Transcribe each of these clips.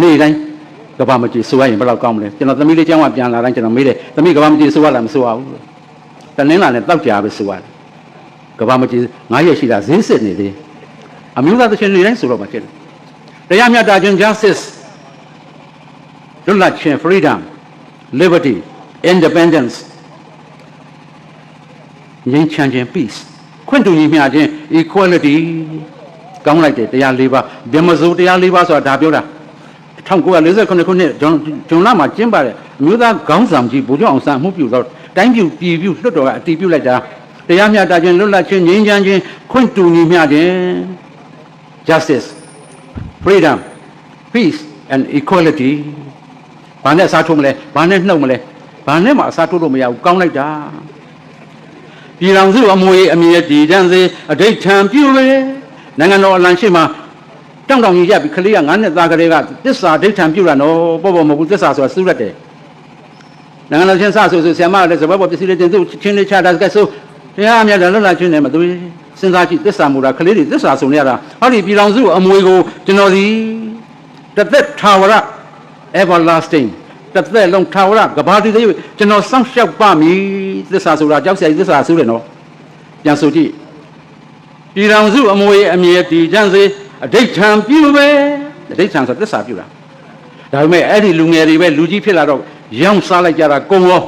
နေ့တိုင်းကဘာမကြီးဆိုရရင်ဘယ်တော့ကောင်းမလဲကျွန်တော်သမီးလေးကျောင်းကပြန်လာတိုင်းကျွန်တော်မေးတယ်သမီးကဘာမကြီးဆိုရလားမဆိုရဘူးလို့တနင်္လာနဲ့တောက်ကြပဲဆိုရတယ်ကဘာမကြီး9ရက်ရှိတာဈေးစစ်နေသေးအမျိုးသားသချင်းနေ့တိုင်းဆိုတော့မှဖြစ်တယ်တရားမျှတခြင်း justice လွတ်လပ်ခြင်း freedom liberty independence ငြိမ်းချမ်းခြင်း peace ခွင့်တူညီမျှခြင်း equality ကောင်းလိုက်တယ်တရား၄ပါးဗြဟ္မစိုးတရား၄ပါးဆိုတာဒါပြောတာ 1948ခုနှစ်ဂျွန်ဂျွန်လမှာကျင်းပတဲ့အမျိုးသားခေါင်းဆောင်ကြီးဗိုလ်ချုပ်အောင်ဆန်းမှုပြုတော့တိုင်းပြည်ပြည်ပြုလွှတ်တော်ကအတည်ပြုလိုက်တာတရားမျှတခြင်းလွတ်လပ်ခြင်းငြိမ်းချမ်းခြင်းခွင့်တူညီမျှခြင်း justice freedom peace and equality ဘာနဲ့အစားထိုးမလဲဘာနဲ့နှုတ်မလဲဘာနဲ့မှအစားထိုးလို့မရဘူးကောင်းလိုက်တာပြည်တော်စုအမွေအမြဲတည်တန်းစေအဋိဋ္ဌံပြုလေနိုင်ငံတော်အလံရှိမှာ တောင်းတောင်းကြီးရပ်ပြီးခလေးကငါးနှစ်သားကလေးကတစ္ဆာဒိဋ္ဌံပြုတာနော်ပေါ့ပေါ့မဟုတ်ဘူးတစ္ဆာဆိုတာစူးရက်တယ်နိုင်ငံတော်ချင်းစဆိုဆိုဆရာမလည်းစပွဲပေါ်ပစ္စည်းလေးတင်သူချင်းလေးချတာကဲဆိုတရားအမြတ်လွတ်လာချင်းနဲ့မသွေးစဉ်းစားကြည့်တစ္ဆာမူတာခလေးတွေတစ္ဆာဆိုနေရတာဟောဒီပြည်တော်စုအမွေကိုကျွန်တော်ဒီတသက်ထာဝရ everlasting တစ်သက်လုံးထာဝရကဘာတိသေးကျွန်တော်စောင့်ရှောက်ပါမည်သစ္စာဆိုတာကြောက်စရာကြီးသစ္စာဆိုတယ်နော်ပြန်ဆိုကြည့်ပြည်တော်စုအမွေအမြဲတည်ချမ်းစေ အဋိဋ္ဌံပြုပဲအဋိဋ္ဌံဆိုသစ္စာပြုတာဒါပေမဲ့အဲ့ဒီလူငယ်တွေပဲလူကြီးဖြစ်လာတော့ရောင်းစားလိုက်ကြတာကုံရော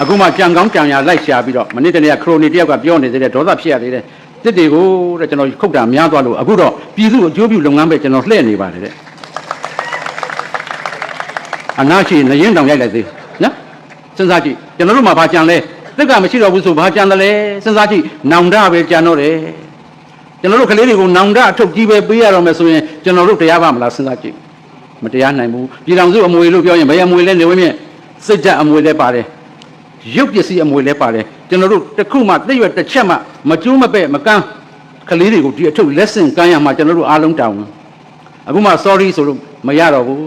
အခုမှကြံကောင်းကြံရလိုက်ရှာပြီးတော့မနေ့တနေ့ကခရိုနီတယောက်ကပြောနေသေးတယ်ဒေါသဖြစ်ရသေးတယ်တစ်တွေကိုတဲ့ကျွန်တော်ခုတ်တာများသွားလို့အခုတော့ပြည်သူ့အကျိုးပြုလုပ်ငန်းပဲကျွန်တော်လှည့်နေပါတယ်တဲ့အနာရှိနရင်တောင်ရိုက်လိုက်သေးနော်စဉ်းစားကြည့်ကျွန်တော်တို့မှာဘာကြံလဲ သက်ကမရှိတော့ဘူးဆိုဘာကြံတယ်လဲစဉ်းစားကြည့်နောင်တပဲကြံတော့တယ်ကျွန်တော်တို့ကလေးတွေကိုနောင်တအထုတ်ကြီးပဲပေးရတော့မယ်ဆိုရင်ကျွန်တော်တို့တရားပါမလားစဉ်းစားကြည့်မတရားနိုင်ဘူးပြည်တော်စုအမွေလို့ပြောရင်ဘယ်အမွေလဲနေဝင်းမြင့်စိတ်ဓာတ်အမွေလဲပါတယ်ရုပ်ပစ္စည်းအမွေလဲပါတယ်ကျွန်တော်တို့တစ်ခုမှသိရွက်တစ်ချက်မှမကျိုးမပဲ့မကန်းကလေးတွေကိုဒီအထုတ် lesson ကမ်းရမှာကျွန်တော်တို့အားလုံးတောင်းတယ်အခုမှ sorry ဆိုလို့မရတော့ဘူး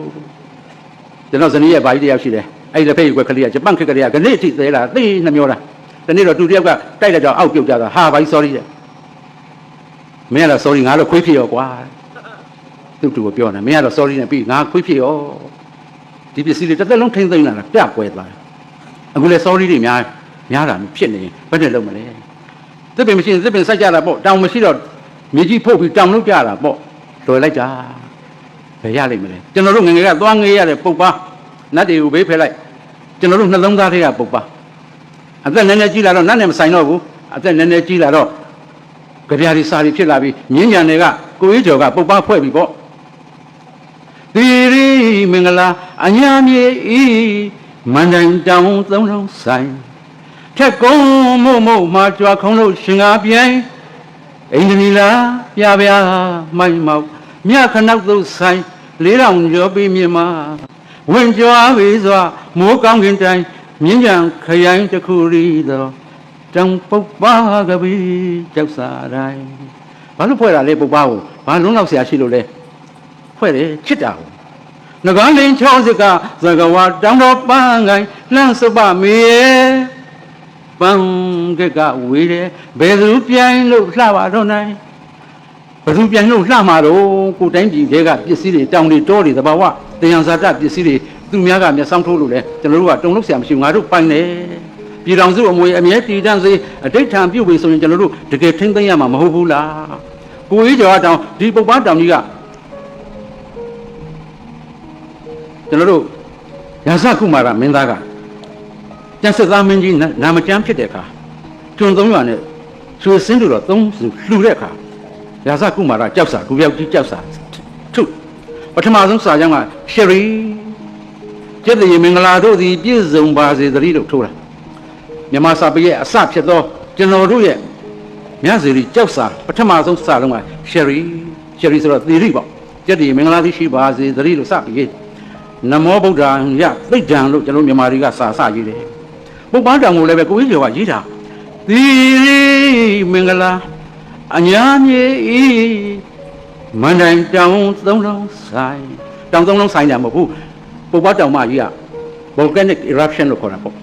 ကျွန်တော်ဇနီးရဲ့ဘာကြီးတယောက်ရှိတယ် အဲ့ဒီလက်ဖက်ရွက်ကလေးကဂျပန်ခက်ကလေးကခဏအထိသေးလာသိနှမျောတာဒီနေ့တော့သူတယောက်ကတိုက်လိုက်တော့အောက်ပြုတ်ကြတာဟာဘာကြီး sorry တဲ့မင်းကတော့ sorry ငါတော့ခွေးဖြစ်ရောကွာသူ့တူကိုပြောနေမင်းကတော့ sorry နဲ့ပြီးငါခွေးဖြစ်ရောဒီပစ္စည်းတွေတစ်သက်လုံးထိမ့်သိမ့်လာတာပြပွဲသွားတယ်အခုလေ sorry တွေများများတာဖြစ်နေရင်ဘယ်နဲ့လုပ်မလဲသစ်ပင်မရှိရင်သစ်ပင်စိုက်ကြတာပေါ့တောင်မရှိတော့မြေကြီးဖုတ်ပြီးတောင်လုပ်ကြတာပေါ့လွယ်လိုက်တာဘယ်ရလိမ့်မလဲကျွန်တော်တို့ငယ်ငယ်ကသွားငေးရတဲ့ပုပ်ပါ နတ်တွေကိုဘေးဖယ်လိုက်ကျွန်တော်တို့နှလုံးသားတွေကပုပ်ပါအသက်နည်းနည်းကြီးလာတော့နတ်နဲ့မဆိုင်တော့ဘူးအသက်နည်းနည်းကြီးလာတော့ကြပြားဒီစာရီဖြစ်လာပြီးမြင်းကြံတွေကကိုကြီးကျော်ကပုပ်ပါဖွဲ့ပြီပေါ့သီရိမင်္ဂလာအညာမြေဤမန္တိုင်တောင်သုံးလုံးဆိုင်ထက်ကုန်းမို့မို့မှာကြွားခုံးလို့ရှင်ကားပြိုင်အိန္ဒနီလာပြပြမိုက်မောက်မြခနောက်သို့ဆိုင်လေးတောင်ကျော်ပြီးမြင်မှာ ဝင်ကြွားပြီစွာမိုးကောင်းကင်တိုင်မြင်းကြံခရိုင်တစ်ခုရီတော့တောင်ပုတ်ပါကပီးကြောက်စာတိုင်းဘာလို့ဖွဲ့တာလဲပုတ်ပါကိုဘာလုံးလောက်ဆရာရှိလို့လဲဖွဲ့တယ်ချစ်တာကိုငကားလင်းချောင်းစကသကဝါတောင်တော်ပန်းကိုင်းလှမ်းစပမေရဲ့ပန်းကကဝေးတယ်ဘယ်သူပြိုင်လို့လှပါတော့နိုင်ဘယ် သူပြိုင်လို့လှမှာတော့ကိုတိုင်းပြည်တွေကပစ္စည်းတွေတောင်တွေတောတွေတဘာဝတယံဇာတပစ္စည်းတွေသူများကမျက်စောင်းထိုးလို့လဲကျွန်တော်တို့ကတုံလို့ဆရာမရှိဘူးငါတို့ပိုင်တယ်ပြည်တော်စုအမွေအမြဲတည်တံ့စေအတိတ်ထံပြုတ်ပြီဆိုရင်ကျွန်တော်တို့တကယ်ထိမ့်သိမ်းရမှာမဟုတ်ဘူးလားကိုကြီးကျော်တောင်ဒီပုပ္ပားတောင်ကြီးကကျွန်တော်တို့ရာဇကုမာရမင်းသားကကျန်စစ်သားမင်းကြီးနာမကျမ်းဖြစ်တဲ့အခါကျွန်းသုံးရွာနဲ့ဆွေစင်းတို့တော့သုံးစုလှူတဲ့အခါ ရာဇကုမာရကြောက်စာကိုပြောက်ကြီးကြောက်စာထုပထမဆုံးစာကြောင်းကရှရီကျက်တရေမင်္ဂလာတို့သည်ပြည့်စုံပါစေသတည်းလို့ထိုးတာမြန်မာစာပေရဲ့အစဖြစ်သောကျွန်တော်တို့ရဲ့မြတ်စီရီကြောက်စာပထမဆုံးစာလုံးကရှရီရှရီဆိုတော့သီရိပေါ့ကျက်တရေမင်္ဂလာသည်ရှိပါစေသတည်းလို့စပြီးနမောဗုဒ္ဓံယသိတ္တံလို့ကျွန်တော်မြန်မာတွေကစာစရေးတယ်ပုပ္ပန်းတံကိုလည်းပဲကိုကြီးကျော်ကရေးတာသီရိမင်္ဂလာ အညာမြေဤမန္တိုင်တောင်သုံးလုံးဆိုင်တောင်သုံးလုံးဆိုင်တယ်မဟုတ်ဘူးပုပ္ပတောင်မကြီးက volcanic eruption လို့ခေါ်တာပေါ့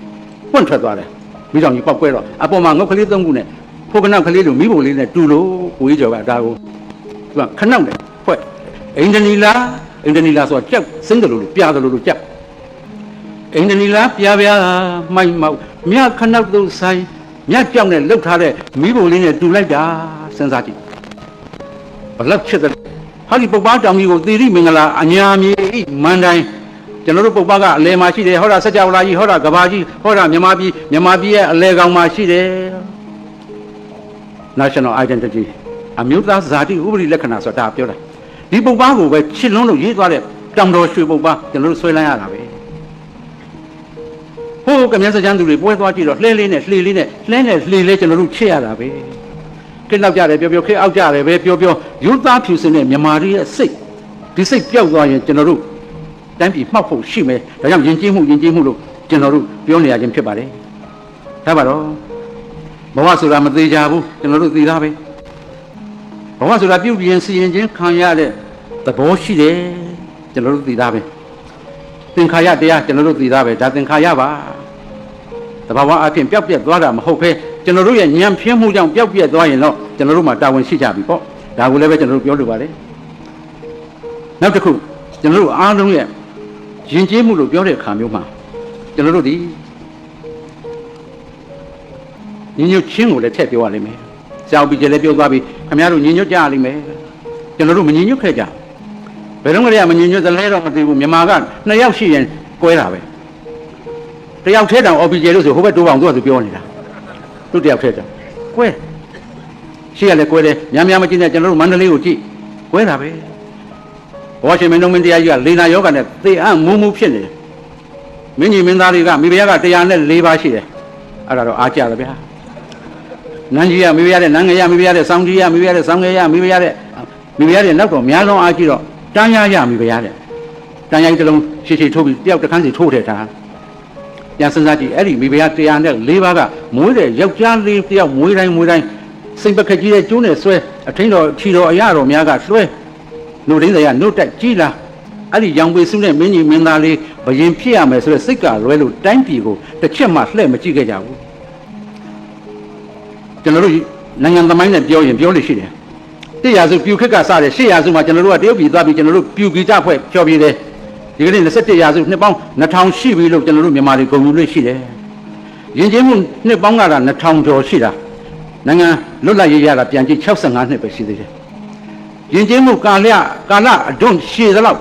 ပွန့်ထွက်သွားတယ်မိတောင်ကြီးပောက်ကွဲတော့အပေါ်မှာငုတ်ကလေးသုံးခုနဲ့ဖိုကနောက်ကလေးလိုမိဖို့လေးနဲ့တူလို့ကိုကြီးကျော်ကဒါကိုသူကခနောက်တယ်အိန္ဒနီလာအိန္ဒနီလာဆိုတာကြောက်စင်းတယ်လို့လို့ပြားတယ်လို့လို့ကြောက်အိန္ဒနီလာပြားပြားမိုက်မောက်မြခနောက်သို့ဆိုင်မြကြောက်နဲ့လှုပ်ထားတဲ့မိဘလေးနဲ့တူလိုက်တာ စဉ်းစားကြည့်ဘလောက်ချစ်တယ်ဟာဒီပုပ္ပားတောင်ကြီးကိုသီရိမင်္ဂလာအညာမြေဤမန်တိုင်းကျွန်တော်တို့ပုပ္ပားကအလဲမှာရှိတယ်ဟောတာစัจ java လာကြီးဟောတာကဘာကြီးဟောတာမြမပြည်မြမပြည်ရဲ့အလဲကောင်မှာရှိတယ် national identity အမျိုးသားဇာတိဥပဒေလက္ခဏာဆိုတာဒါပြောတာဒီပုပ္ပားကိုပဲချစ်လုံးလို့ရေးသွားတဲ့တောင်တော်ရွှေပုပ္ပားကျွန်တော်တို့ဆွဲလိုက်ရတာပဲဟိုကမြတ်စကြမ်းသူတွေပွဲသွားကြည့်တော့လှဲလေးနဲ့လှေလေးနဲ့လှဲနဲ့လှေလေးကျွန်တော်တို့ချစ်ရတာပဲ ခေနောက်ကြတယ်ပြောပြောခေအောက်ကြတယ်ပဲပြောပြောယူသားဖြူစင်တဲ့မြမာရီရဲ့စိတ်ဒီစိတ်ပျောက်သွားရင်ကျွန်တော်တို့တိုင်းပြည်မှောက်ဖို့ရှိမယ်ဒါကြောင့်ယဉ်ကျေးမှုယဉ်ကျေးမှုလို့ကျွန်တော်တို့ပြောနေရခြင်းဖြစ်ပါတယ်ဒါပါတော့ဘဝဆိုတာမသေးကြဘူးကျွန်တော်တို့သိသားပဲဘဝဆိုတာပြုပြင်စီရင်ခြင်းခံရတဲ့သဘောရှိတယ်ကျွန်တော်တို့သိသားပဲသင်္ခါရတရားကျွန်တော်တို့သိသားပဲဒါသင်္ခါရပါတဘာဝအဖြစ်ပျောက်ပြက်သွားတာမဟုတ်ဘဲ ကျွန်တော်တို့ရဲ့ဉာဏ်ဖြင်းမှုကြောင့်ပျောက်ပြက်သွားရင်တော့ကျွန်တော်တို့မှာတာဝန်ရှိကြပြီပေါ့ဒါကိုလည်းပဲကျွန်တော်တို့ပြောလိုပါတယ်နောက်တစ်ခုကျွန်တော်တို့အားလုံးရဲ့ယဉ်ကျေးမှုလို့ပြောတဲ့အခါမျိုးမှာကျွန်တော်တို့ဒီညီညွတ်ချင်းကိုလည်းထည့်ပြောရလိမ့်မယ်။ကြောက်ပြီးကြလည်းပြောသွားပြီးခင်ဗျားတို့ညီညွတ်ကြရလိမ့်မယ်။ကျွန်တော်တို့မညီညွတ်ခဲ့ကြဘူး။ဘယ်တော့မှလည်းမညီညွတ်သလဲတော့မသိဘူးမြန်မာကနှစ်ယောက်ရှိရင်ကွဲတာပဲ။တယောက်ထဲတောင် OPJ လို့ဆိုဟိုဘက်တိုးအောင်သူကသူပြောနေတာ။ သူတယောက်ထဲတောင်ကွဲရှိရလဲကွဲတယ်များများမကြည့်နဲ့ကျွန်တော်တို့မန္တလေးကိုကြည့်ကွဲတာပဲ။ဘောရှင်မင်းတို့မင်းတရားကြီးကလေနာယောဂနဲ့သေအံ့မူးမူးဖြစ်နေတယ်။မင်းကြီးမင်းသားတွေကမိဖုရားက104ပါးရှိတယ်။အဲ့ဒါတော့အားကြတယ်ဗျာ။နန်းကြီးရမိဖုရားတဲ့နန်းငယ်ရမိဖုရားတဲ့ဆောင်းကြီးရမိဖုရားတဲ့ဆောင်းငယ်ရမိဖုရားတဲ့မိဖုရားတဲ့နောက်တော့များလုံးအားကြည့်တော့တန်းရရမိဖုရားတဲ့တန်းရကြီးတစ်လုံးရှည်ရှည်ထိုးပြီးတယောက်တစ်ခန်းစီထိုးထည့်ထား ပြန်စဉ်းစားကြည့်အဲ့ဒီမိဖုရား104ပါးကမွေးတဲ့ယောက်ျားလေးတယောက်မွေးတိုင်းမွေးတိုင်းစိတ်ပခက်ကြီးတဲ့ကျိုးနဲ့ဆွဲအထင်းတော်ခြီတော်အရတော်များကလွှဲနှုတ်ရင်းစရာနှုတ်တက်ကြီးလားအဲ့ဒီရောင်ပေစုနဲ့မင်းကြီးမင်းသားလေးဘယင်ဖြစ်ရမယ်ဆိုတဲ့စိတ်ကလွဲလို့တိုင်းပြည်ကိုတစ်ချက်မှလှည့်မကြည့်ခဲ့ကြဘူးကျွန်တော်တို့နိုင်ငံသမိုင်းနဲ့ပြောရင်ပြောလို့ရှိတယ်။တစ်ရာစုပြူခက်ကစတယ်ရှစ်ရာစုမှာကျွန်တော်တို့ကတရုတ်ပြည်သွားပြီးကျွန်တော်တို့ပြူကြီးကြဖွဲ့ဖြောပြတယ်။ ဒီကနေ့27ရာစုနှစ်ပေါင်း2000ရှိပြီလို့ကျွန်တော်တို့မြန်မာတွေဂုဏ်ယူလို့ရှိတယ်။ယဉ်ကျေးမှုနှစ်ပေါင်းကတော့2000ကျော်ရှိတာ။နိုင်ငံလွတ်လပ်ရေးရတာပြန်ကြည့်65နှစ်ပဲရှိသေးတယ်။ယဉ်ကျေးမှုကာလကာလအဒွန့်ရှည်သလောက်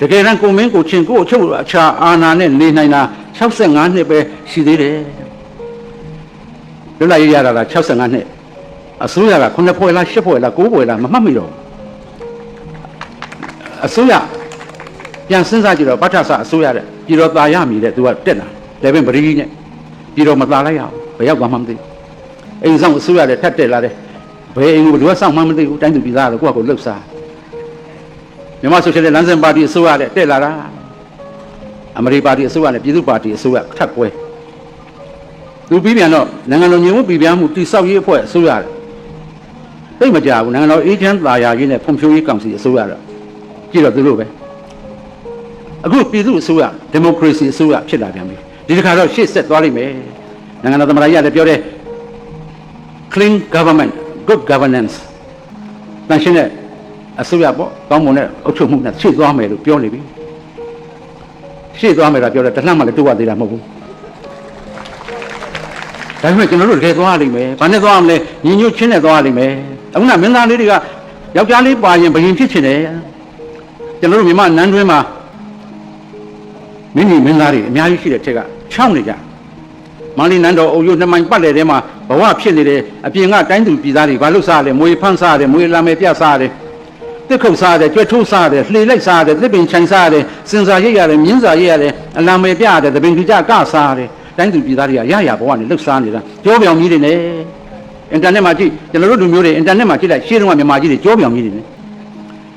တကယ်တမ်းကိုမင်းကိုချင်းကိုအချုပ်အခြာအာဏာနဲ့နေနိုင်တာ65နှစ်ပဲရှိသေးတယ်။လွတ်လပ်ရေးရတာက65နှစ်အစိုးရက9ဖွဲ့လား10ဖွဲ့လား9ဖွဲ့လားမမှတ်မိတော့ဘူးအစိုးရ ပြန်စဉ်းစားကြည့်တော့ဗတ်ထဆအစိုးရတဲ့ပြည်တော်သားရမည်တဲ့သူကတက်လာလေပင်ပရိကြီးနဲ့ပြည်တော်မသားလိုက်ရအောင်ဘယ်ရောက်သွားမှမသိဘူးအိမ်ဆောင်အစိုးရတဲ့ထက်တက်လာတယ်ဘယ်အိမ်ကိုဘယ်သူကစောင့်မှမသိဘူးတိုင်းသူပြည်သားကတော့ကိုယ့်အကိုလှုပ်စားမြန်မာဆိုရှယ်လစ်လမ်းစဉ်ပါတီအစိုးရတဲ့တက်လာတာအမေရိပါတီအစိုးရနဲ့ပြည်သူ့ပါတီအစိုးရထပ်ကွဲသူပြီးပြန်တော့နိုင်ငံတော်ညီမှုပြည်ပြားမှုတိဆောက်ရေးအဖွဲ့အစိုးရတယ်သိပ်မကြဘူးနိုင်ငံတော်အေဂျင့်သာယာရေးနဲ့ဖွံ့ဖြိုးရေးကောင်စီအစိုးရတော့ကြည့်တော့သူတို့ပဲ အခုပြည်သူအစိုးရဒီမိုကရေစီအစိုးရဖြစ်လာပြန်ပြီဒီတစ်ခါတော့ရှေ့ဆက်သွားလိမ့်မယ်နိုင်ငံတော်သမ္မတကြီးကလည်းပြောတယ် clean government good governance တန်ရှင်းတဲ့အစိုးရပေါ့ကောင်းမွန်တဲ့အုပ်ချုပ်မှုနဲ့ရှေ့သွားမယ်လို့ပြောနေပြီရှေ့သွားမယ်တာပြောတယ်တစ်လှမ်းမှလည်းတိုးရသေးတာမဟုတ်ဘူးဒါပေမဲ့ကျွန်တော်တို့တကယ်သွားရလိမ့်မယ်။ဘာနဲ့သွားရမလဲ။ညီညွတ်ချင်းနဲ့သွားရလိမ့်မယ်။အခုနမင်းသားလေးတွေကယောက်ျားလေးပါရင်ဘယင်ဖြစ်ချင်တယ်။ကျွန်တော်တို့မြန်မာနန်းတွင်းမှာ မင်းကြီးမင်းသားတွေအများကြီးရှိတဲ့ထက်ကချောင်းနေကြ။မန္တလေးနန်းတော်အုပ်ရုပ်နှစ်မိုင်ပတ်လည်ထဲမှာဘဝဖြစ်နေတယ်အပြင်ကတိုင်းသူပြည်သားတွေဘာလို့စားရလဲ။မွေဖန်းစားရတယ်၊မွေလာမယ်ပြစားရတယ်။တစ်ခုတ်စားရတယ်၊ကြွက်ထိုးစားရတယ်၊လှေလိုက်စားရတယ်၊သစ်ပင်ချိုင်စားရတယ်၊စင်စာရိပ်ရတယ်၊မြင်းစာရိပ်ရတယ်၊အလံမယ်ပြရတယ်၊သပင်ကြကြကစားရတယ်။တိုင်းသူပြည်သားတွေကရရဘဝနဲ့လှုပ်ရှားနေတာကြောပြောင်ကြီးတွေနဲ့အင်တာနက်မှာကြည့်ကျွန်တော်တို့လူမျိုးတွေအင်တာနက်မှာကြည့်လိုက်ရှေ့တုန်းကမြန်မာကြီးတွေကြောပြောင်ကြီးတွေနဲ့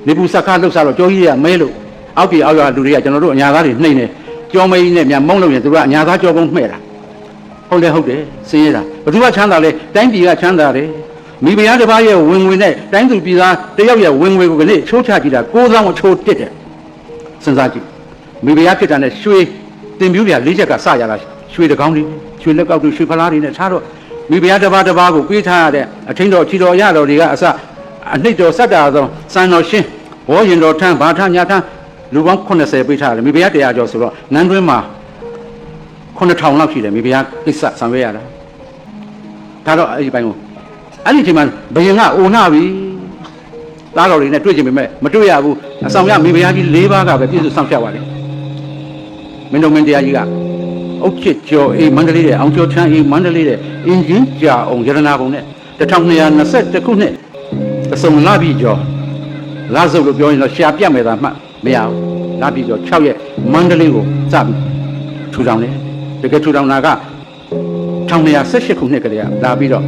နေပူစက္ခလှုပ်ရှားတော့ကြောကြီးတွေကမဲလို့အောက်ပြည်အောက်ရွာလူတွေကကျွန်တော်တို့အညာသားတွေနှိမ့်နေ ကြောမကြီးနဲ့မြန်မုံလို့ရင်သူတို့ကအညာသားကြောကုန်းမှဲ့တာဟုတ်တယ်ဟုတ်တယ်စင်းရတာဘယ်သူကချမ်းသာလဲတိုင်းပြည်ကချမ်းသာတယ်မိဖုရားတစ်ပါးရဲ့ဝင်ငွေနဲ့တိုင်းသူပြည်သားတယောက်ရဲ့ဝင်ငွေကိုကနေ့ချိုးချကြည့်တာ6သောင်းအချိုးတစ်တယ်စဉ်းစားကြည့်မိဖုရားဖြစ်တာနဲ့ရွှေတင်ပြူးပြ၄ချက်ကစရတာရွှေတကောင်းတွေရွှေလက်ကောက်တွေရွှေဖလားတွေနဲ့ထားတော့မိဖုရားတစ်ပါးတစ်ပါးကိုပေးထားရတဲ့အထင်းတော်ချီတော်ရတော်တွေကအစအနှိတ်တော်ဆက်တာသောစံတော်ရှင်ဘောရင်တော်ထမ်းဘာထမ်းညာထမ်း လူပေါင်း80ပေးထားတယ်မိဖုရားတရားကျော်ဆိုတော့နန်းတွင်းမှာ9000လောက်ရှိတယ်မိဖုရားကိစ္စဆောင်ရွက်ရတာဒါတော့အဲ့ဒီပိုင်းကိုအဲ့ဒီချိန်မှာဘယင်ကအိုနာပြီသားတော်တွေနဲ့တွေ့ကြပေမဲ့မတွေ့ရဘူးအဆောင်ရမိဖုရားကြီး၄ပါးကပဲပြည့်စုံဆောင်ဖြတ်ပါတယ်မင်းတို့မင်းတရားကြီးကအုတ်ချစ်ကျော်အေးမန္တလေးတဲ့အောင်ကျော်ချမ်းအေးမန္တလေးတဲ့အင်ဂျင်ကြာအောင်ရတနာပုံနဲ့1221ခုနှစ်အစုံလာပြီကျော်လာစုပ်လို့ပြောရင်တော့ရှာပြတ်မယ်သာမှတ် မရဘူးလာပြီးတော့6ရက်မန္တလေးကိုစပြီးထူထောင်တယ်တကယ်ထူထောင်တာက1218ခုနှစ်ကလေးကလာပြီးတော့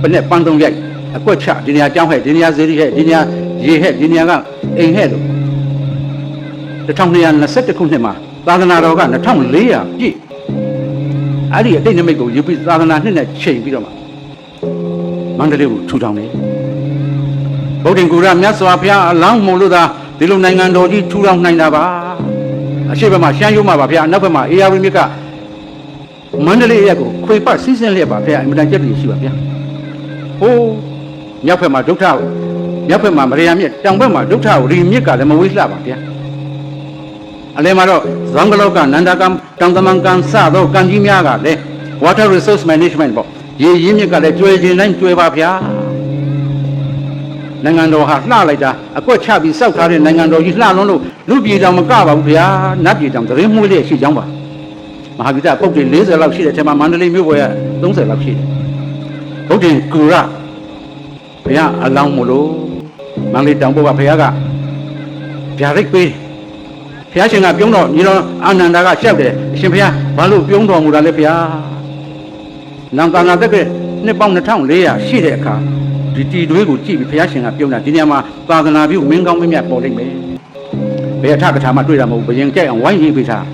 ဘယ်နဲ့ပန်းသုံးရိုက်အကွက်ချဒီနေရာကြောင်းဟဲ့ဒီနေရာဇေဒီဟဲ့ဒီနေရာရေဟဲ့ဒီနေရာကအိမ်ဟဲ့လို့1221ခုနှစ်မှာသာသနာတော်က2400ပြည့်အဲ့ဒီအတိတ်နမိတ်ကိုယူပြီးသာသနာနှစ်နဲ့ချိန်ပြီးတော့မှမန္တလေးကိုထူထောင်တယ်ဗုဒ္ဓင်ကူရမြတ်စွာဘုရားအလောင်းမလို့သာ ဒီလိုနိုင်ငံတော်ကြီးထူထောင်နိုင်တာပါအရှိဘက်မှာရှမ်းရိုးမှာပါဗျာအနောက်ဘက်မှာအေယာဝီမြစ်ကမန္တလေးရက်ကိုခွေပတ်စီးဆင်းလျက်ပါဗျာအင်မတန်ကြက်ပြီးရှိပါဗျာဟိုးမြောက်ဘက်မှာဒုက္ခကိုမြောက်ဘက်မှာမရယာမြစ်တောင်ဘက်မှာဒုက္ခကိုရီမြစ်ကလည်းမဝေးလှပါဗျာအလဲမှာတော့ဇံကလောကနန္ဒကံတောင်သမန်ကံစသောကံကြီးများကလည်း water resource management ပေါ့ရေရင်းမြစ်ကလည်းကျွေခြင်းတိုင်းကျွေပါဗျာ နိုင်ငံတော်ဟာလှလိုက်တာအကွက်ချပြီးစောက်ထားတဲ့နိုင်ငံတော်ကြီးလှလွန်းလို့လူပြည်တောင်မကပါဘူးဗျာနတ်ပြည်တောင်သတင်းမွေးလေးရှိကြောင်းပါမဟာဗိဒပုတ်တွေ40လောက်ရှိတဲ့အထက်မှာမန္တလေးမြို့ပေါ်က30လောက်ရှိတယ်ဘုဒ္ဓင်ကူရဘုရားအလောင်းမလို့မန္တလေးတောင်ပေါ်ကဘုရားကဗျာရိတ်ပေးဘုရားရှင်ကပြုံးတော်ညီတော်အာနန္ဒာကရှောက်တယ်အရှင်ဘုရားဘာလို့ပြုံးတော်မူတာလဲဘုရားနံကာနာတက်ကနှစ်ပေါင်း2400ရှိတဲ့အခါ ဒီတီတွေးကိုကြည့်ပြီးဘုရားရှင်ကပြုံးတာဒီနေရာမှာသာသနာပြုမင်းကောင်းမင်းမြတ်ပေါ်လိမ့်မယ်ဘယ်အထကထာမှတွေ့တာမဟုတ်ဘူးဘယင်ကြိုက်အောင်ဝိုင်းရေးပေးထား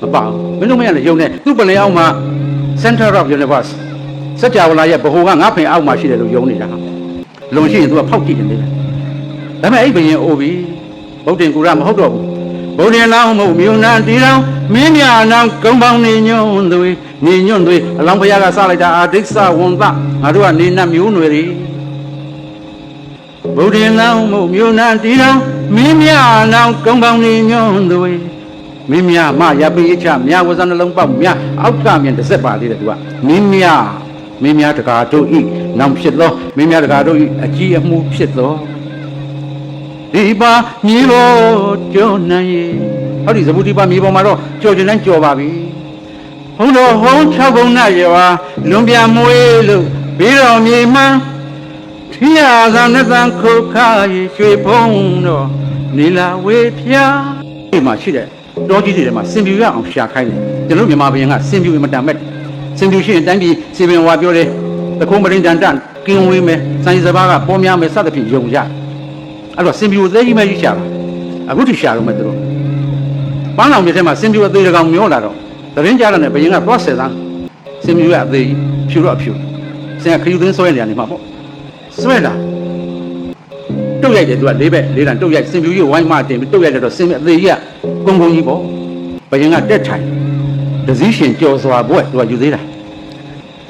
မပေါ့မင်းတို့မရလည်းယုံနေသူ့ပလင်အောင်မှာ Center of Universe စัจ java လာရဲ့ဘဟုကငါဖင်အောက်မှာရှိတယ်လို့ယုံနေတာဟာလုံရှိရင်သူကဖောက်ကြည့်တယ်လေဒါပေမဲ့အဲ့ဘယင်အိုပြီဗုဒ္ဓင်ကူရမဟုတ်တော့ဘူးဗုဒ္ဓင်လောင်းမဟုတ်မြုံနာတီလောင်း မင်းမြနာကုံပေါင်းနေညွန့်သွေးနေညွန့်သွေးအလောင်းဘုရားကစလိုက်တာအာဒိဋ္ဌဝန်သငါတို့ကနေနတ်မျိုးနွယ်တွေဗုဒ္ဓင်လောင်းမှုမြို့နာတီတော်မင်းမြနောင်ကုံပေါင်းနေညွန်းသွေမင်းမြမရပိအချမြဝဇနှလုံးပေါက်မြအောက်ကမြင်တစ်ဆက်ပါသေးတယ်သူကမင်းမြမင်းမြတကာတို့ဤနောင်ဖြစ်သောမင်းမြတကာတို့ဤအကြီးအမှုဖြစ်သောဒီပါမြေပေါ်ကျော်နိုင်ရေ ဟောဒီဇဗုတိပါမြေပေါ်မှာတော့ကြော်ကျင်တိုင်းကြော်ပါပြီဘုန်းတော်ဟောင်း၆ဘုံနဲ့ရွာလွန်ပြမွေးလို့ပြီးတော်မြေမှန်းထီယာသာနဲ့တန်ခုခါရေရွှေဖုံးတော့နေလာဝေဖျားဒီမှာရှိတဲ့တောကြီးတွေထဲမှာစင်ပြူရအောင်ရှာခိုင်းတယ်ကျွန်တော်မြန်မာဘုရင်ကစင်ပြူအမတန်မဲ့စင်ပြူရှိရင်တိုင်းပြည်စီပင်ဝါပြောတယ်တခုံးမရင်တန်တန်ကင်းဝေးမယ်စံစဘာကပေါ်များမယ်စသဖြင့်ယုံကြအဲ့တော့စင်ပြူသေးကြီးမဲ့ကြီးရှာတာအခုထိရှာတော့မဲ့သူတို့ ပန်းလောင်မြစ်ထဲမှာစင်ပြူအသေးတကောင်မျောလာတော့သတင်းကြားတယ်ဘုရင်ကသွားဆယ်သန်းစင်ပြူကအသေးဖြူတော့ဖြူစင်ကခယူသင်းဆွဲနေတယ်နေမှာပေါ့ဆွဲလာတုတ်ရိုက်တယ်သူကလေးဘက်လေးတန်တုတ်ရိုက်စင်ပြူကြီးဝိုင်းမတင်ပြီးတုတ်ရိုက်တယ်တော့စင်ပြအသေးကြီးကကုန်းကုန်းကြီးပေါ့ဘယင်ကတက်ထိုင်ဒဇီးရှင်ကြော်စွာဘွဲ့သူကယူသေးတာ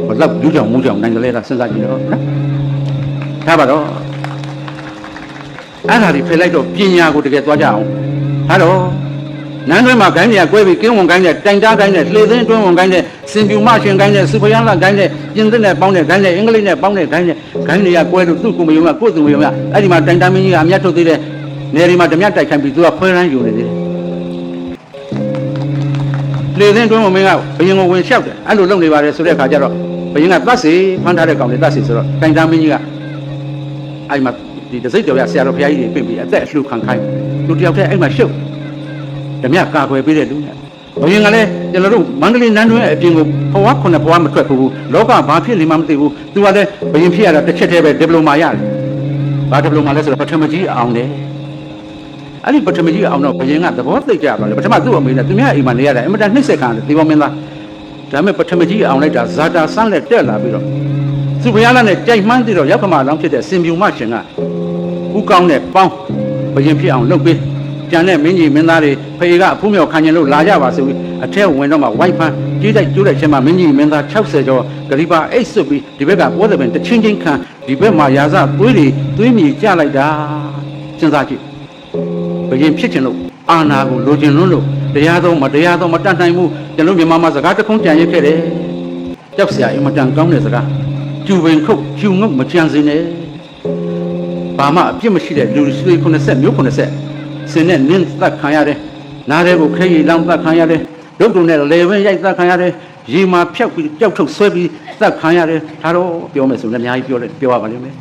ဘလောက်လူကြောင်မူကြောင်နိုင်တယ်လဲလားစဉ်းစားကြည့်တော့နော်ဒါပါတော့အဲ့ဒါဒီဖိလိုက်တော့ပညာကိုတကယ်သွားကြအောင်ဟာတော့ နန်းတွင်းမှာခိုင်းနေကွဲပြီးကင်းဝန်ခိုင်းတဲ့တိုင်တားခိုင်းတဲ့လှေသိန်းတွင်းဝန်ခိုင်းတဲ့စင်ပြူမရှင်ခိုင်းတဲ့စူပယန်းလာခိုင်းတဲ့ပြင်သစ်နဲ့ပေါင်းတဲ့ခိုင်းတဲ့အင်္ဂလိပ်နဲ့ပေါင်းတဲ့ခိုင်းတဲ့ခိုင်းတွေကကွဲလို့သူ့ကိုမယုံကကိုယ့်သူမယုံကအဲ့ဒီမှာတိုင်တားမင်းကြီးကအမျက်ထုတ်သေးတဲ့နေရီမှာဓမြတိုက်ခိုင်းပြီးသူကဖွဲရမ်းယူနေသေးတယ်လှေသိန်းတွင်းဝန်မင်းကဘယင်ကိုဝင်လျှောက်တယ်အဲ့လိုလုပ်နေပါတယ်ဆိုတဲ့အခါကျတော့ဘယင်ကသတ်စီဖမ်းထားတဲ့ကောင်တွေသတ်စီဆိုတော့တိုင်တားမင်းကြီးကအဲ့ဒီမှာဒီတစိတ်တော်ရဆရာတော်ဘုရားကြီးတွေပြင်ပြီးအသက်အလှခံခိုင်းလူတယောက်တည်းအဲ့မှာရှုပ် ဓမြကာကွယ်ပေးတဲ့လူနဲ့ဘုရင်ကလည်းကျွန်တော်တို့မန္တလေးနန်းတွင်းအပြင်ကိုဘဝခုနှစ်ဘဝမထွက်ဘူးလောကဘာဖြစ်နေမှမသိဘူးသူကလည်းဘုရင်ဖြစ်ရတာတစ်ချက်တည်းပဲဒီပလိုမာရတယ်ဘာဒီပလိုမာလဲဆိုတော့ပထမကြီးအောင်တယ်အဲ့ဒီပထမကြီးအောင်တော့ဘုရင်ကသဘောသိကြပါလေပထမသူ့အမေနဲ့သူများအိမ်မှာနေရတယ်အမတန်နှိမ့်ဆက်ခံတယ်ဒီပေါ်မင်းသားဒါပေမဲ့ပထမကြီးအောင်လိုက်တာဇာတာဆန်းလက်တက်လာပြီးတော့သူဘုရားလည်းနဲ့ကြိုက်မှန်းသိတော့ရောက်ခမလောင်းဖြစ်တဲ့စင်ပြူမရှင်ကဥကောင်းနဲ့ပေါင်းဘုရင်ဖြစ်အောင်လုပ်ပေး ကြံတဲ့မင်းကြီးမင်းသားတွေဖေကအဖူးမြော်ခံရင်လို့လာကြပါဆိုပြီးအထက်ဝင်တော့မှဝိုက်ဖန်းကြီးတိုက်ကျိုးတဲ့ချင်းမှာမင်းကြီးမင်းသား60ကျော်ဂရိပါအိတ်ဆွတ်ပြီးဒီဘက်ကပေါ်တဲ့ပင်တချင်းချင်းခံဒီဘက်မှာရာဇသွေးတွေသွေးမြေကြလိုက်တာစဉ်းစားကြည့်ဘယင်ဖြစ်ခြင်းလို့အာနာကိုလိုချင်လွန်းလို့တရားသောမတရားသောမတတ်နိုင်ဘူးကျွန်တော်မြန်မာမှာစကားတစ်ခုကြံရစ်ခဲ့တယ်ကြောက်စရာအင်မတန်ကောင်းတဲ့စကားကျူပင်ခုတ်ကျူငုတ်မကြံစင်နဲ့ဘာမှအပြစ်မရှိတဲ့လူဆွေ90မျိုး90 စင်နဲ့နင်းသက်ခံရတယ်နားထဲကိုခဲရည်လောင်းသက်ခံရတယ်ဒုတ်တုံနဲ့လေဝင်းရိုက်သက်ခံရတယ်ရေမာဖြောက်ပြီးကြောက်ထုတ်ဆွဲပြီးသက်ခံရတယ်ဒါတော့ပြောမယ်ဆိုရင်အများကြီးပြောတယ်ပြောရပါလိမ့်မယ်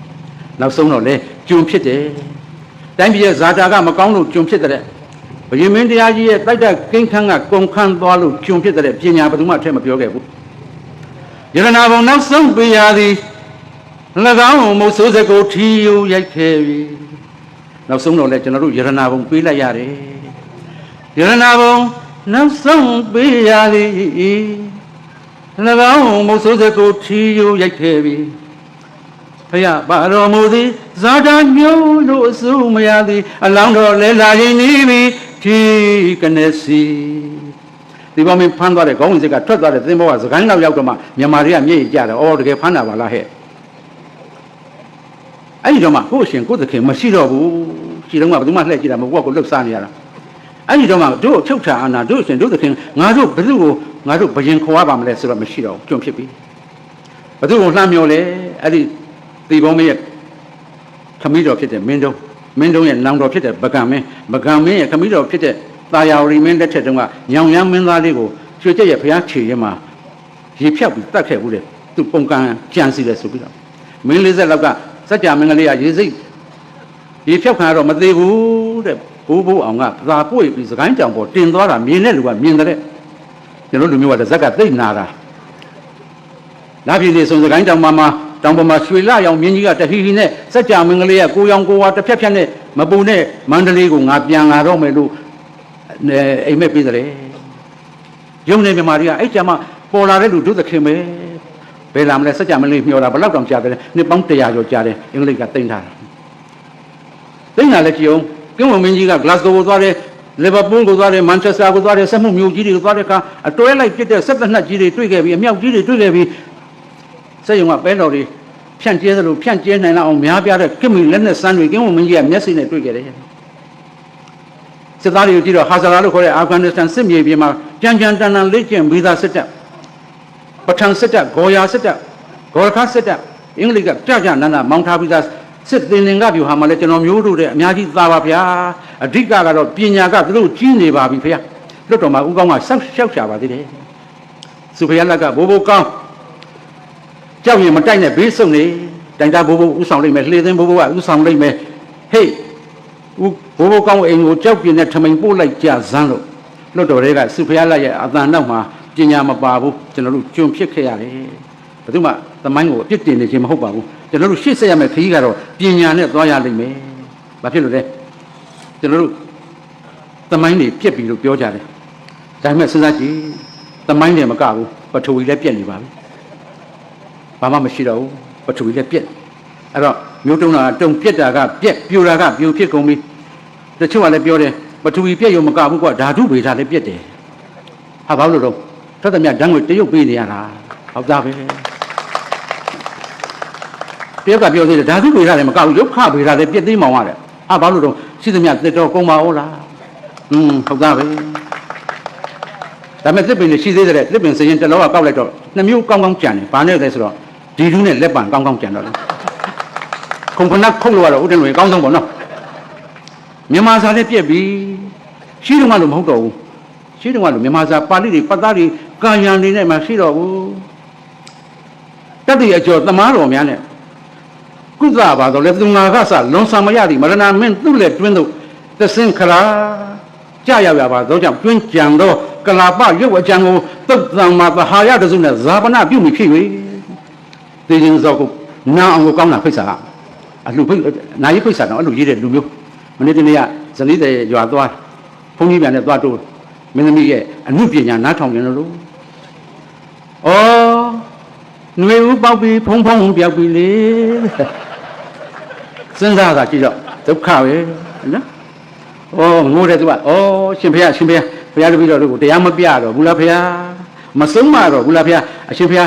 နောက်ဆုံးတော့လေကျုံဖြစ်တယ်တိုင်းပြည်ရဲ့ဇာတာကမကောင်းလို့ကျုံဖြစ်တဲ့ဘယင်မင်းတရားကြီးရဲ့တိုက်တဲ့ကိန်းခန်းကကုန်ခန်းသွားလို့ကျုံဖြစ်တဲ့ပညာဘယ်သူမှအထက်မပြောခဲ့ဘူးယရနာဘုံနောက်ဆုံးပေးရသည်၎င်းမုတ်ဆိုးစကိုထီယူရိုက်ခဲ့ပြီ နောက်ဆုံးတော့လေကျွန်တော်တို့ယရနာဘုံပေးလိုက်ရတယ်ယရနာဘုံနောက်ဆုံးပေးရသည်၎င်းမုတ်ဆိုးစကိုထီယူရိုက်ခဲ့ပြီဖယားပါတော်မူသည်ဇာတာမျိုးတို့အစုမရသည်အလောင်းတော်လဲလာရင်နီးပြီထီကနေစီဒီပေါ်မှာဖမ်းသွားတဲ့ခေါင်းဝင်စိတ်ကထွက်သွားတဲ့သင်္ဘောကစကိုင်းလောက်ရောက်တော့မှမြန်မာတွေကမျက်ရည်ကျတယ်အော်တကယ်ဖမ်းတာပါလားဟဲ့အဲ့ဒီတော့မှကိုယ့်အရှင်ကိုယ့်သခင်မရှိတော့ဘူး ရှိတော့မှဘယ်သူမှလှည့်ကြည့်တာမဟုတ်ဘူးကိုယ့်ကိုလှုပ်ရှားနေရတာအဲ့ဒီတော့မှတို့ချုပ်ချာအာနာတို့အရှင်တို့သခင်ငါတို့ဘယ်သူကိုငါတို့ဘယင်ခေါ်ရပါမလဲဆိုတော့မရှိတော့ဘူးကျွန့်ဖြစ်ပြီဘယ်သူကိုလှမ်းမျောလဲအဲ့ဒီဒီဘောမင်းရဲ့ခမည်းတော်ဖြစ်တဲ့မင်းတုံးမင်းတုံးရဲ့နောင်တော်ဖြစ်တဲ့ဗကံမင်းဗကံမင်းရဲ့ခမည်းတော်ဖြစ်တဲ့တာယာဝရီမင်းလက်ထက်တုန်းကညောင်ရမ်းမင်းသားလေးကိုကျွေကျက်ရဲ့ဘုရားခြေရင်မှာရေဖြတ်ပြီးတတ်ခဲ့ဘူးတဲ့သူပုံကံကြံစီတယ်ဆိုပြီးတော့မင်းလေးဆက်လောက်ကစัจ जा မင်းကလေးကရေစိတ် ရေဖြတ်ခံရတော့မသေးဘူးတဲ့ဘိုးဘိုးအောင်ကသာပွေပြီးစကိုင်းကြောင်ပေါ်တင်သွားတာမြင်တဲ့လူကမြင်တဲ့ကျွန်တော်လူမျိုးကဇက်ကသိနာတာလာပြည်နေစုံစကိုင်းကြောင်မှာမှာတောင်ပေါ်မှာရွှေလရောင်မြင်းကြီးကတဟီဟီနဲ့စัจ जा မင်္ဂလေးကကိုရောင်ကိုဝါတစ်ဖြတ်ဖြတ်နဲ့မပူနဲ့မန္တလေးကိုငါပြန်လာတော့မယ်လို့အဲအိမ်မက်ပြီးတယ်ရုံနေမြမာတွေကအဲ့ကြမှာပေါ်လာတဲ့လူတို့သခင်ပဲဘယ်လာမလဲစัจ जा မင်္ဂလေးမျောတာဘယ်လောက်တောင်ကြာတယ်လဲနှစ်ပေါင်း100ကျော်ကြာတယ်အင်္ဂလိပ်ကတင်ထားတာ တင်တာလည်းကြည့်အောင်ကင်းဝင်မင်းကြီးကဂလတ်စဂိုကိုသွားတယ်လီဗာပူးကိုသွားတယ်မန်ချက်စတာကိုသွားတယ်ဆက်မှုမျိုးကြီးတွေကိုသွားတဲ့အခါအတွဲလိုက်ပြစ်တဲ့ဆက်သက်နှက်ကြီးတွေတွေ့ခဲ့ပြီးအမြောက်ကြီးတွေတွေ့ခဲ့ပြီးစက်ရုံကပဲတော်တွေဖြန့်ကျဲသလိုဖြန့်ကျဲနိုင်လောက်အောင်များပြားတဲ့ကိမီလက်နဲ့စမ်းတွေကင်းဝင်မင်းကြီးကမျက်စိနဲ့တွေ့ခဲ့တယ်စစ်သားတွေကိုကြည့်တော့ဟာဇာလာလို့ခေါ်တဲ့အာဖဂန်နစ္စတန်စစ်မြေပြင်မှာကြမ်းကြမ်းတန်တန်လေ့ကျင့်ပြီးသားစစ်တပ်ပထန်စစ်တပ်ဂေါ်ယာစစ်တပ်ဂေါ်ရခါစစ်တပ်အင်္ဂလိပ်ကကြကြနန်းနာမောင်းထားပြီးသား စစ်သင်္လင်ကဗျူဟာမှာလည်းကျွန်တော်မျိုးတို့တဲ့အများကြီးသာပါဗျာအဓိကကတော့ပညာကသူတို့ကြီးနေပါပြီဖေ။လွတ်တော်မှာဦးကောင်းကဆောက်ရှောက်ချပါသေးတယ်။စုဖေရလက်ကဘိုးဘိုးကောင်းကြောက်ရင်မတိုက်နဲ့ဘေးစုံနေတိုင်တာဘိုးဘိုးဥဆောင်လိုက်မယ်လှေသိမ်းဘိုးဘိုးကဥဆောင်လိုက်မယ်ဟေးဦးဘိုးဘိုးကောင်းအိမ်ကိုကြောက်ပြင်းနဲ့ထမိန်ပို့လိုက်ကြဇန်းလို့လွတ်တော်တွေကစုဖေရလက်ရဲ့အတန်နောက်မှာပညာမပါဘူးကျွန်တော်တို့ကျွံဖြစ်ခဲ့ရတယ်ဘယ် သူမှသမိုင်းကိုအပြစ်တင်နေခြင်းမဟုတ်ပါဘူးကျွန်တော်တို့ရှေ့ဆက်ရမယ့်ခရီးကတော့ပညာနဲ့သွားရလိမ့်မယ်ဘာဖြစ်လို့လဲကျွန်တော်တို့သမိုင်းတွေပြက်ပြီလို့ပြောကြတယ်ဒါပေမဲ့စဉ်းစားကြည့်သမိုင်းတွေမကဘူးပထဝီလည်းပြက်နေပါပြီဘာမှမရှိတော့ဘူးပထဝီလည်းပြက်အဲ့တော့မျိုးတုံးတာတုံပြက်တာကပြက်ပြိုတာကပြိုဖြစ်ကုန်ပြီတချို့ကလည်းပြောတယ်ပထဝီပြက်ရုံမကဘူးကွာဓာတုဗေဒလည်းပြက်တယ်ဟာဘာလို့တော့ထက်သမျှဓာတ်ငွေတရုပ်ပေးနေရတာဟုတ်သားပဲ တရုတ်ကပြောသေးတယ်ဓာတုဗေဒလည်းမကဘူးရုပ်ခဗေဒလည်းပြက်သိမ်းမောင်ရတယ်ဟာဘာလို့တော့ရှိသမျှတစ်တော်ကုန်ပါဦးလားอืมဟုတ်သားပဲဒါမဲ့သစ်ပင်တွေရှိသေးတယ်သစ်ပင်စရင်တစ်လောကကောက်လိုက်တော့နှစ်မျိုးကောင်းကောင်းကြံတယ်ဘာနဲ့လဲဆိုတော့ဒီဒူးနဲ့လက်ပံကောင်းကောင်းကြံတော့လေခုံဖနက်ခုတ်လို့ရတော့ဥဒ္ဒင်တွေအကောင်းဆုံးပေါ့နော်မြန်မာစာလည်းပြက်ပြီရှိတော့မှလို့မဟုတ်တော့ဘူးရှိတော့မှလို့မြန်မာစာပါဠိတွေပတ်သားတွေကာယံတွေနဲ့မှရှိတော့ဘူးတတ္တိအကျော်သမားတော်များနဲ့ ကုသပါတော့လေသူငါကစလွန်ဆံမရသည်မရဏမင်းသူ့လက်တွင်းသို့သစင်ခရာကြရောက်ရပါသောကြောင့်တွင်းကြံသောကလာပရုပ်အကြံကိုတုတ်တံမှာသဟာရတစုနဲ့ဇာပနာပြုမိဖြစ်၍သေခြင်းသောကိုနာအောင်ကိုကောင်းတာဖိတ်စာအလှဖိတ်နာယိဖိတ်စာတော့အဲ့လိုရေးတဲ့လူမျိုးမနေ့တနေ့ကဇနီးတဲ့ရွာသွားဘုန်းကြီးပြန်နဲ့သွားတိုးမင်းသမီးရဲ့အမှုပညာနားထောင်ကြလို့ဩຫນွေဦးပေါက်ပြီးဖုံဖုံပြောက်ပြီးလေ စဉ်းစားတာကြည့်တော့ဒုက္ခပဲနော်။အော်ငိုတယ်သူက။အော်ရှင်ဖေရရှင်ဖေရဘုရားတပည့်တော်တို့ကိုတရားမပြတော့ဘူးလားဖေရ။မဆုံးမတော့ဘူးလားဖေရ။အရှင်ဖေရ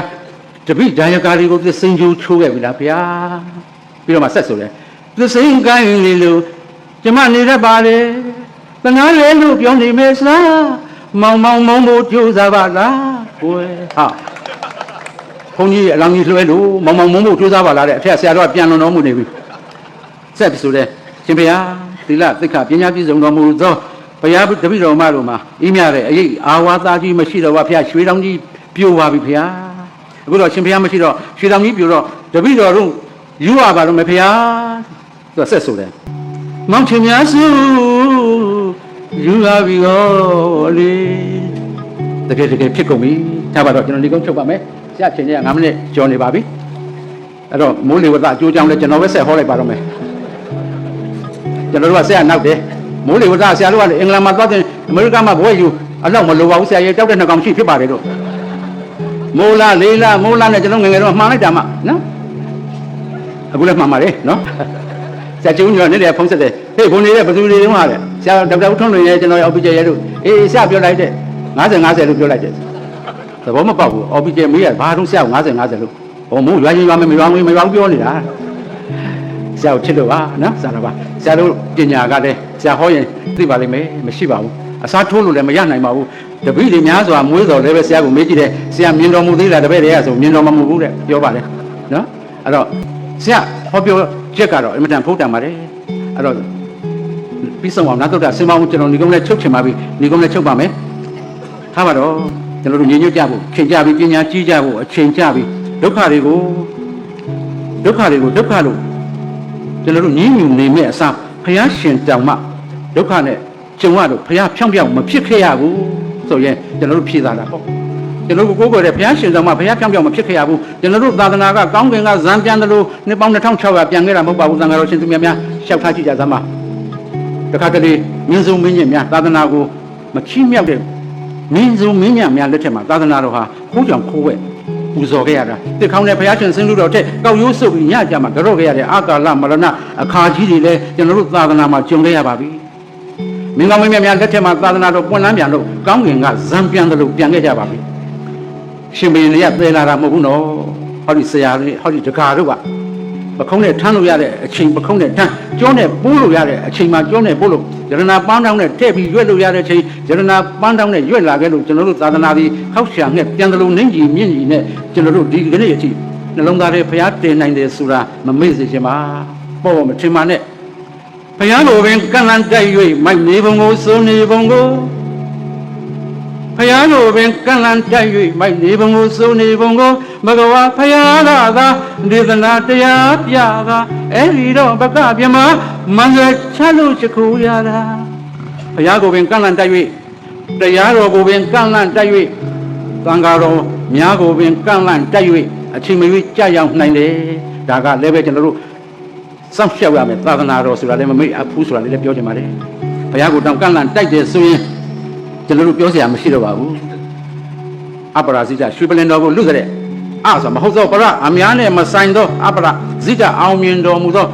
တပည့်ဒါယကာလေးကိုသစ္စိန်ကျိုးချိုးခဲ့ပြီလားဖေရ။ပြီးတော့မှဆက်ဆိုတယ်။သစ္စိန်ကိုင်းလေးလို့ကျမနေရပါလေတနာလေလို့ပြောနေမယ်စလားမောင်မောင်မုံဖို့ကြိုးစားပါလားကိုယ်ဟာဘုန်းကြီးအလောင်းကြီးလွှဲလို့မောင်မောင်မုံဖို့ကြိုးစားပါလားတဲ့အထက်ဆရာတော်ကပြန်လွန်တော်မူနေပြီ ဆက်ပြီဆိုတဲ့ရှင်ဘုရားသီလသိက္ခာပညာပြည့်စုံတော်မူသောဘုရားတပည့်တော်မတို့မှာအင်းမြတဲ့အရေးအာဝါသားကြီးမရှိတော့ဘူးဘုရားရွှေတောင်ကြီးပြိုပါပြီဘုရားအခုတော့ရှင်ဘုရားမရှိတော့ရွှေတောင်ကြီးပြိုတော့တပည့်တော်တို့ယူရပါတော့မယ်ဘုရားသူကဆက်ဆိုတယ်မောင်ချင်များစုယူလာပြီဟောလေတကယ်တကယ်ဖြစ်ကုန်ပြီဒါပါတော့ကျွန်တော်ဒီကုန်းချုပ်ပါမယ်ဆရာချင်းကြီးက9မိနစ်ကျော်နေပါပြီအဲ့တော့မိုးလေဝသအကျိုးကြောင့်လည်းကျွန်တော်ပဲဆက်ဟောလိုက်ပါတော့မယ် ကျွန်တော်တို့ကဆရာနောက်တယ်မိုးလေဝသဆရာတို့ကလည်းအင်္ဂလန်မှာသွားတဲ့အမေရိကမှာဘွဲယူအလောက်မလိုပါဘူးဆရာရဲ့တောက်တဲ့နှကောင်ရှိဖြစ်ပါတယ်တို့မိုးလားလေးလားမိုးလားနဲ့ကျွန်တော်ငယ်ငယ်တော့မှန်လိုက်တာမှနော်အခုလည်းမှန်ပါတယ်နော်ဆရာကျုံညောနေတယ်ဖုံးဆက်တယ်ဟေးဘုံနေတဲ့ဘသူတွေတုန်းကလေဆရာဒေါက်တာဦးထွန်းလွင်ရဲ့ကျွန်တော်ရဲ့ OPJ ရဲ့တို့အေးဆရာပြောလိုက်တဲ့50 50လို့ပြောလိုက်တယ်သဘောမပေါက်ဘူး OPJ မေးရဘာတော့ဆရာ50 50လို့ဟောမို့ရွာချင်းရွာမယ်မရွာငွေမရွာပြောနေတာဆရာကိုချစ်လို့ပါနော်ဆရာတော်ပါ ဆရာတို့ပညာကလည်းဆရာဟောရင်သိပါလိမ့်မယ်မရှိပါဘူးအစားထိုးလို့လည်းမရနိုင်ပါဘူးတပည့်တွေများစွာမွေးတော်လည်းပဲဆရာကိုမေးကြည့်တယ်ဆရာမြင်တော်မူသေးလားတပည့်တွေကဆိုမြင်တော်မမူဘူးတဲ့ပြောပါတယ်နော်အဲ့တော့ဆရာဟောပြောချက်ကတော့အင်မတန်ဖုတ်တန်ပါတယ်အဲ့တော့ပြီးဆုံးအောင်နောက်တော့ဆင်မအောင်ကျွန်တော်ညီကုန်းနဲ့ချုပ်ချင်ပါပြီညီကုန်းနဲ့ချုပ်ပါမယ်ထားပါတော့ကျွန်တော်တို့ညီညွတ်ကြဖို့ခင်ကြပြီးပညာကြီးကြဖို့အချိန်ကြပြီးဒုက္ခတွေကိုဒုက္ခတွေကိုဒုက္ခလို့ ကျွန်တော်တို့ညှင်းညူနေမဲ့အစားဖះရှင်တောင်မှဒုက္ခနဲ့ကြုံရတော့ဖះဖြောင်းဖြောင်းမဖြစ်ခဲ့ရဘူးဆိုရင်ကျွန်တော်တို့ဖြေသာတာပေါ့ကျွန်တော်တို့ကိုကိုယ်ကိုယ်တဲ့ဘုရားရှင်ဆောင်မှာဘုရားပြောင်းပြောင်းမဖြစ်ခဲ့ရဘူးကျွန်တော်တို့သာသနာကကောင်းကင်ကဇံပြန်တယ်လို့နှစ်ပေါင်း2600ပြန်ခဲ့တာမဟုတ်ပါဘူးသံဃာတော်ရှင်သူများများရှောက်ထားကြည့်ကြသမှာတခါတလေမြင်းစုံမင်းကြီးများသာသနာကိုမချီးမြှောက်တဲ့မြင်းစုံမင်းကြီးများလက်ထက်မှာသာသနာတော်ဟာခိုးကြောင်ခိုးဝဲ ပူဇော်ခဲ့ရတာတစ်ခေါင်းနဲ့ဘုရားရှင်ဆင်းလို့တော်တဲ့ကောက်ရိုးစုပ်ပြီးညကြမှာကြော့ခဲ့ရတဲ့အာကာလမရဏအခါကြီးတွေလည်းကျွန်တော်တို့သာသနာမှာကျုံခဲ့ရပါပြီမင်းကောင်းမင်းများလက်ထက်မှာသာသနာတော်ပွင့်လန်းပြန်လို့ကောင်းကင်ကဇံပြန်တယ်လို့ပြန်ခဲ့ကြပါပြီရှင်ဘုရင်တွေကသေလာတာမဟုတ်ဘူးနော်ဟောဒီဆရာလေးဟောဒီဒကာတို့က ပခုံးနဲ့ထမ်းလို့ရတဲ့အချိန်ပခုံးနဲ့ထမ်းကျောနဲ့ပိုးလို့ရတဲ့အချိန်မှာကျောနဲ့ပိုးလို့ယရနာပန်းတောင်းနဲ့ထည့်ပြီးရွက်လို့ရတဲ့အချိန်ယရနာပန်းတောင်းနဲ့ရွက်လာခဲ့လို့ကျွန်တော်တို့သာသနာသည်ခောက်ရှာငှက်ပြန်တယ်လို့နှင်းကြီးမြင့်ကြီးနဲ့ကျွန်တော်တို့ဒီကနေ့အထိနှလုံးသားထဲဖျားတင်နိုင်တယ်ဆိုတာမမေ့စေချင်ပါပေါ့မထင်ပါနဲ့ဖျားလိုပင်ကန့်လန့်တိုက်၍မိုက်နေပုံကိုစိုးနေပုံကိုဖယားလိုပင်ကန့်လန့်တိုက်၍မိုက်နေပုံကိုစိုးနေပုံကို မကဝါဖယားကသာဒေသနာတရားပြတာအဲ့ဒီတော့ဘကပြမမင်္ဂချလို့ချခုရတာဖယားကိုပင်ကန့်လန့်တိုက်၍တရားတော်ကိုပင်ကန့်လန့်တိုက်၍သံဃာတော်များကိုပင်ကန့်လန့်တိုက်၍အချိန်မရွေးကြာရောက်နိုင်တယ်ဒါကလည်းပဲကျွန်တော်တို့စောင့်ရှောက်ရမယ်သာသနာတော်ဆိုတာလည်းမမေ့အဖူးဆိုတာလည်းပြောချင်ပါတယ်ဘုရားကိုတောင်ကန့်လန့်တိုက်တယ်ဆိုရင်ကျွန်တော်တို့ပြောစရာမရှိတော့ပါဘူးအပရာဇိတရွှေပလင်တော်ကိုလူတဲ့ အဲ့ဆိုမဟုတ်သောပရအများနဲ့မဆိုင်သောအပရာဇိတအောင်မြင်တော်မူသော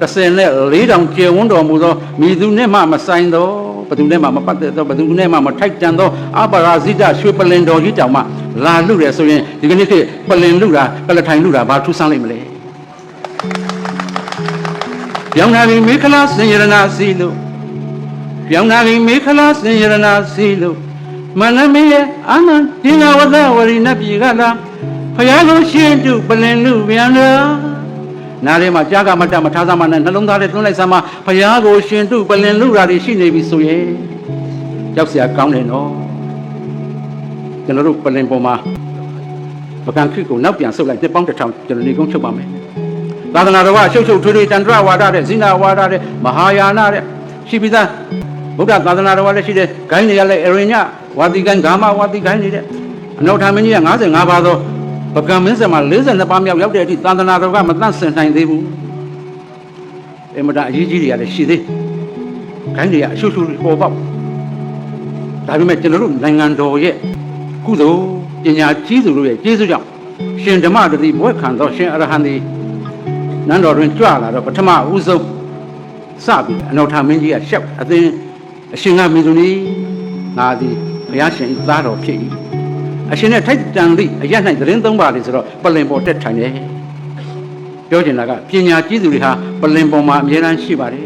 30နဲ့4000ကျေဝန်းတော်မူသောမိသူနဲ့မှမဆိုင်သောဘသူနဲ့မှမပတ်သက်သောဘသူနဲ့မှမထိုက်တန်သောအပရာဇိတရွှေပလင်တော်ကြီးတောင်မှလာလူတယ်ဆိုရင်ဒီကနေ့ခေတ်ပလင်လူတာကလထိုင်လူတာဘာထူးဆန်းလိမ့်မလဲပြောင်းလာပြီမေခလာစင်ရနာစီလို့ပြောင်းလာပြီမေခလာစင်ရနာစီလို့မနမေရဲ့အာနန္ဒီငါဝဒဝရိနပြေကလာ ဖယားကိုရှင်းတုပလင်လူပြန်လာနားထဲမှာကြားကမတမထားသမနဲ့နှလုံးသားထဲသွင်းလိုက်စမ်းမှာဖယားကိုရှင်တုပလင်လူဓာတွေရှိနေပြီဆိုရင်ရောက်เสียကောင်းတယ်နော်ကျွန်တော်တို့ပလင်ပေါ်မှာပကံခိကိုနောက်ပြန်ဆုပ်လိုက်တစ်ပေါင်းတစ်ထောင်ကျွန်တော်နေကုန်းချုပ်ပါမယ်သာသနာတော်ကရှုပ်ရှုပ်ထွေးထွေးတန်ត្រဝါဒတဲ့ဇိနာဝါဒတဲ့မဟာယာနတဲ့ရှိပြီးသားဗုဒ္ဓသာသနာတော်ကလည်းရှိတယ်ဂိုင်းတွေကလည်းအရင်ညဝါတိဂိုင်းဂါမဝါတိဂိုင်းနေတဲ့အနောက်ထာမင်းကြီးက55ပါးသော ပကံမင်းဆက်မှာ42ပါးမြောက်ရောက်တဲ့အထိသာသနာတော်ကမတန့်စင်နိုင်သေးဘူးအမတန်အရေးကြီးတွေကလည်းရှိသေးဂိုင်းတွေကအရှုပ်ရှုပ်ပေါ်ပေါက်ဒါပေမဲ့ကျွန်တော်တို့နိုင်ငံတော်ရဲ့ကုသိုလ်ပညာကြီးသူတို့ရဲ့ကျေးဇူးကြောင့်ရှင်ဓမ္မတတိဘွဲ့ခံသောရှင်အရဟံသည်နန်းတော်တွင်ကြွလာတော့ပထမဦးဆုံးစပြီးအနောက်ထာမင်းကြီးကရှောက်အသင်းအရှင်ကမင်းသူနီငါသည်ဘုရားရှင်၏သားတော်ဖြစ်၏ အရှင်နဲ့ထိုက်တန်သည့်အရ၌သတင်းသုံးပါလေဆိုတော့ပလင်ပေါ်တက်ထိုင်တယ်ပြောချင်တာကပညာကြီးသူတွေဟာပလင်ပေါ်မှာအမြဲတမ်းရှိပါတယ်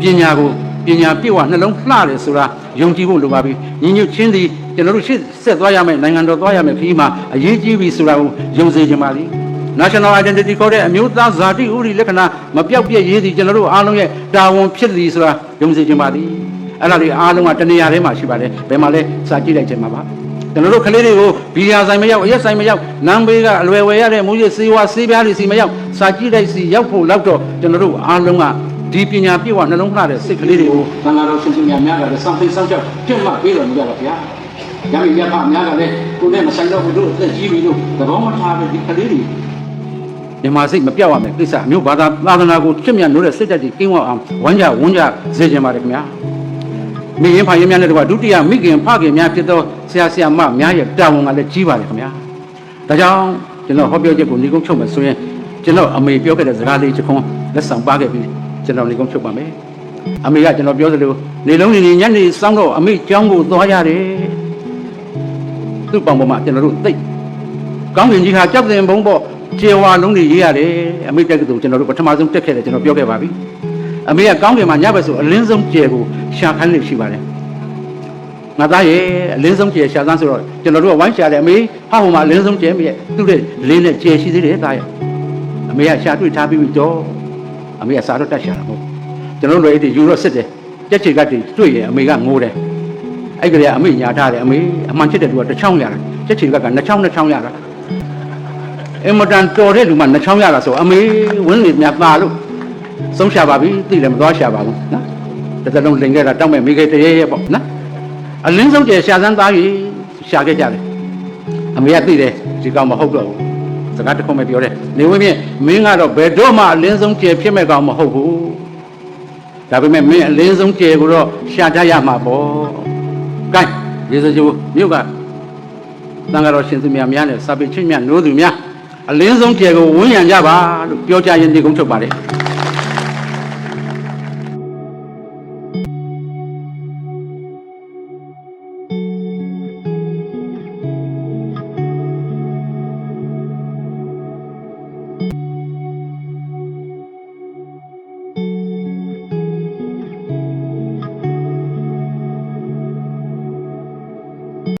ပပညာကိုပညာပြည့်ဝနှလုံးလှတယ်ဆိုတာယုံကြည်ဖို့လိုပါပြီညီညွတ်ချင်းသည်ကျွန်တော်တို့ရှေ့ဆက်သွားရမယ်နိုင်ငံတော်သွားရမယ်ခရီးမှာအရေးကြီးပြီဆိုတာကိုယုံစေချင်ပါသည် national identity ခေါ်တဲ့အမျိုးသားဇာတိဥပဒေလက္ခဏာမပြောက်ပြည့်ရေးသည်ကျွန်တော်တို့အားလုံးရဲ့တာဝန်ဖြစ်သည်ဆိုတာယုံစေချင်ပါသည်အဲ့ဒါလေးအားလုံးကတနေရာထဲမှာရှိပါတယ်ဘယ်မှာလဲစာကြည့်လိုက်ချင်ပါပါ ကျွန်တော်တို့ကလေးတွေကိုဘီယာဆိုင်မရောက်အရက်ဆိုင်မရောက်နမ်းဘေးကအလွယ်ဝယ်ရတဲ့မူရစေဝါစေးပြားတွေစီမရောက်စာကြည့်လိုက်စီရောက်ဖို့လောက်တော့ကျွန်တော်တို့အားလုံးကဒီပညာပြည့်ဝနှလုံးလှတဲ့စိတ်ကလေးတွေကိုသံဃာတော်ရှင်ရှင်များများကလည်းစောင့်သိစောင့်ကြောက်ပြတ်မှတ်ပေးတော်မူကြပါဗျာ။ရမီရဖအများကလည်းကိုယ်နဲ့မဆိုင်တော့ဘူးတို့အသက်ကြီးပြီလို့သဘောမထားပဲဒီကလေးတွေမြန်မာစိတ်မပြောက်ရမယ်ကိစ္စအမျိုးဘာသာသာသနာကိုချစ်မြတ်လို့တဲ့စိတ်ဓာတ်ကြီးကင်းဝအောင်ဝမ်းကြဝမ်းကြစေခြင်းပါတယ်ခင်ဗျာ။ မိရင်ဖာရင်များနဲ့တကွာဒုတိယမိခင်ဖခင်များဖြစ်သောဆရာဆရာမများရဲ့တာဝန်ကလည်းကြီးပါတယ်ခင်ဗျာ။ဒါကြောင့်ကျွန်တော်ဟောပြောချက်ကိုညီကုန်းချုပ်မယ်ဆိုရင်ကျွန်တော်အမေပြောခဲ့တဲ့စကားလေးတစ်ခွန်းလက်ဆောင်ပါခဲ့ပြီးကျွန်တော်ညီကုန်းချုပ်ပါမယ်။အမေကကျွန်တော်ပြောသလိုနေလုံးနေနေညနေစောင်းတော့အမေကျောင်းကိုသွားရတယ်။သူ့ပေါင်ပေါ်မှာကျွန်တော်တို့သိကောင်းကင်ကြီးဟာကြောက်တဲ့ဘုံပေါ့ကျေဝါလုံးတွေရေးရတယ်အမေတက်ကတူကျွန်တော်တို့ပထမဆုံးတက်ခဲ့တယ်ကျွန်တော်ပြောခဲ့ပါပြီ အမေကကောင်းကင်မှာညဘက်ဆိုအလင်းဆုံးကျယ်ကိုရှာခိုင်းနေရှိပါတယ်ငါသားရဲ့အလင်းဆုံးကျယ်ရှာသန်းဆိုတော့ကျွန်တော်တို့ကဝိုင်းရှာတယ်အမေဟာဟိုမှာအလင်းဆုံးကျယ်မြရဲ့သူ့ရဲ့လင်းနဲ့ကျယ်ရှိသေးတယ်သားရဲ့အမေကရှာတွေ့ထားပြီးပြီတော့အမေကစားတော့တက်ရှာတာမဟုတ်ကျွန်တော်တို့လည်းဒီယူတော့စစ်တယ်ကြက်ချေကတ်တွေတွေ့ရင်အမေကငိုတယ်အဲ့ကလေးကအမေညာထားတယ်အမေအမှန်ချစ်တဲ့သူကတစ်ချောင်းရတာကြက်ချေကတ်ကနှစ်ချောင်းနှစ်ချောင်းရတာအင်မတန်တော်တဲ့လူမှနှချောင်းရတာဆိုအမေဝင်းနေမြတ်သားလို့ ဆုံးရှာပါပြီသိတယ်မသွားရှာပါဘူးနော်တစ်သက်လုံးလင်ခဲ့တာတောက်မဲ့မိခဲ့တရေရဲပေါ့နော်အလင်းဆုံးကျရှာစမ်းသားကြီးရှာခဲ့ကြတယ်အမေကသိတယ်ဒီကောင်မဟုတ်တော့ဘူးစကားတစ်ခုမှပြောတယ်နေဝင်းမြင့်မင်းကတော့ဘယ်တော့မှအလင်းဆုံးကျဖြစ်မဲ့ကောင်မဟုတ်ဘူးဒါပေမဲ့မင်းအလင်းဆုံးကျကိုတော့ရှာတတ်ရမှာပေါ့ကဲရေစကြိုမြို့ကတန်ဃာတော်ရှင်သူများများနဲ့စာပေချင်းများနိုးသူများအလင်းဆုံးကျေကိုဝန်းရံကြပါလို့ပြောကြရင်ဒီကုန်းထုတ်ပါတယ်